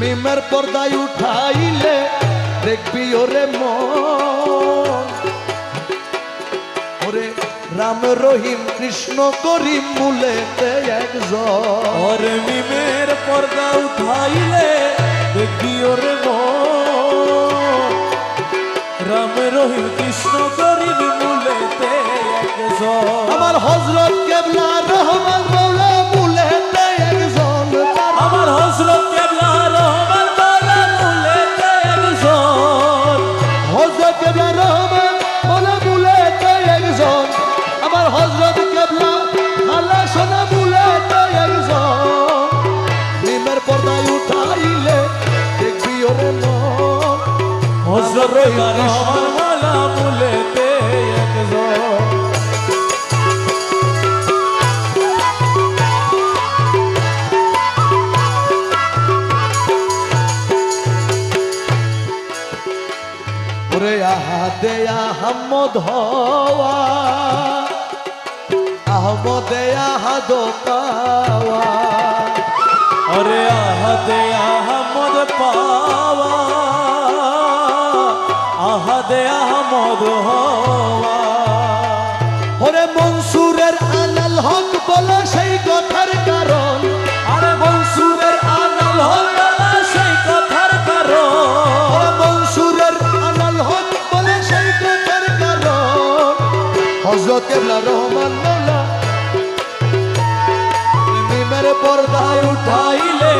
মিমের পর্দায় উঠাইলে দেখবি ওরে মন। ওরে রাম রহিম কৃষ্ণ করিম মূলেতে একজন। মিমের পর্দা উঠাইলে দেখবি ওরে মন। রাম রহিম কৃষ্ণ গরিব মূলেতে একজন। আমার হজরত কেবলা রহমান আমার হজরত কেবলা খালা সোনা মূলেতে একজন। নিমের পর্দায় উঠাইলে দেখবি ওরে হজরত কেবলা রহমান মৌলা একজন। ওরে আহাদে আহমদ হওয়া। পদে আহাদ পাওয়া আরে আহাদে আহমদ পাওয়া আহাদে আহমদ হওয়া ওরে মনসুরের আনাল হক বলে সেই কথার কারণ। আরে মনসুরের আনাল হক বলে সেই কথার কারণ। মনসুরের আনাল হক বলে সেই কথার কারণ। হজরত রহমান মোলা মিমের পর্দায় উঠাইলে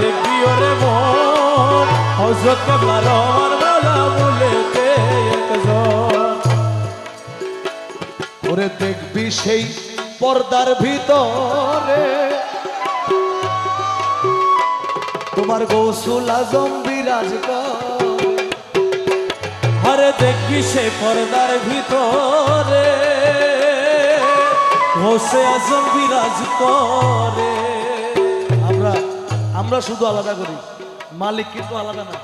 দেখবি ওরে মন হজরত কেবলা রহমান বলা বলেতে ওরে দেখবি সেই পর্দার ভিতরে। তোমার গৌসুল আজম বিরাজ। আরে দেখবি সে পর্দার ভিতরে হোসে আজম বিরাজ করে। আমরা শুধু আলাদা করি। মালিক কিন্তু আলাদা না।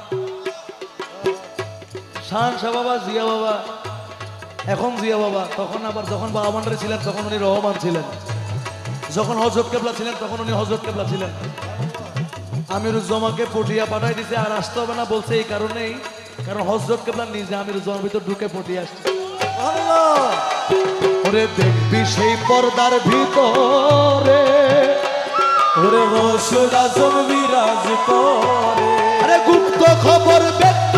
শান শাহ বাবা জিয়া বাবা এখন জিয়া বাবা তখন আবার যখন বাবা মান্ডারে ছিলেন তখন উনি রহমান ছিলেন। যখন হজরত কেবলা ছিলেন তখন উনি হজরত কেবলা ছিলেন। আমিরুজ্জামাকে পটিয়া পাঠাই দিছে আর আসতে হবে না বলছে এই কারণেই কারণ হজরত কেবলা নিজে আমিরুজ্জামার ভিতর ঢুকে পটিয়ে আসছে। ওরে দেখবি সেই পর্দার ভিতরে। ওরে রসুল জমি বিরাজ করে। আরে গুপ্ত খবর ব্যক্ত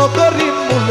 রহিম কৃষ্ণ করিম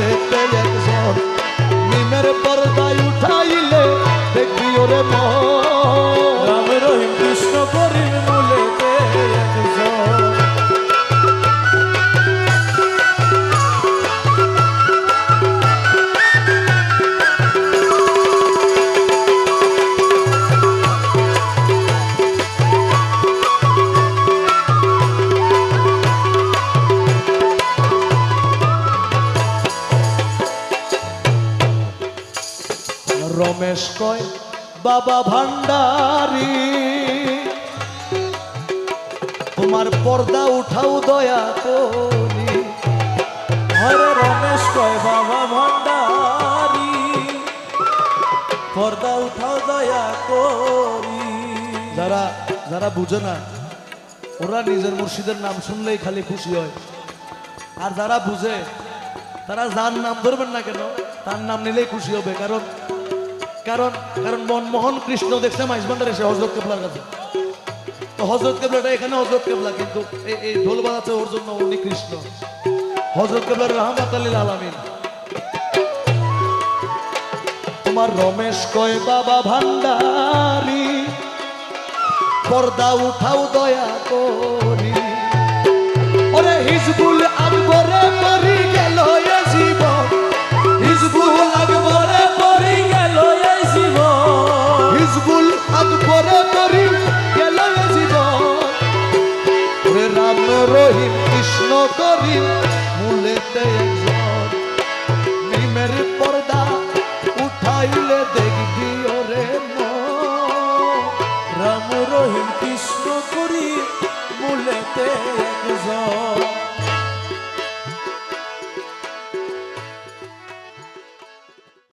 রমেশ কয়, বাবা ভান্ডারি তোমার পর্দা উঠাও দয়া করি। হরে রমেশ কয়, বাবা ভণ্ডারি, পর্দা উঠাও দয়া করি। যারা যারা বুঝে না, ওরা নিজের মুর্শিদের নাম শুনলেই খালি খুশি হয়। আর যারা বুঝে, তারা যার নাম ধরবেন না কেন, তার নাম নিলেই খুশি হবে। কারণ কারণ কারণ মনমোহন কৃষ্ণ দেখছে মাইজবান্ডার এসে হজরত কেবলার কাছে। তো হজরত কেবলাটা এখানে হজরত কেবলা, কিন্তু এই- ঢোল বাজাচ্ছে ওর জন্য উনি কৃষ্ণ। হজরত কেবলার রহমত আলীল আলামিন। তোমার রমেশ কয়, বাবা ভান্ডারি, পর্দা উঠাও দয়া করি। ওরে হিজবুল আকবরে মরি গেল হিজবুল কৃষ্ণ করি বলেতে।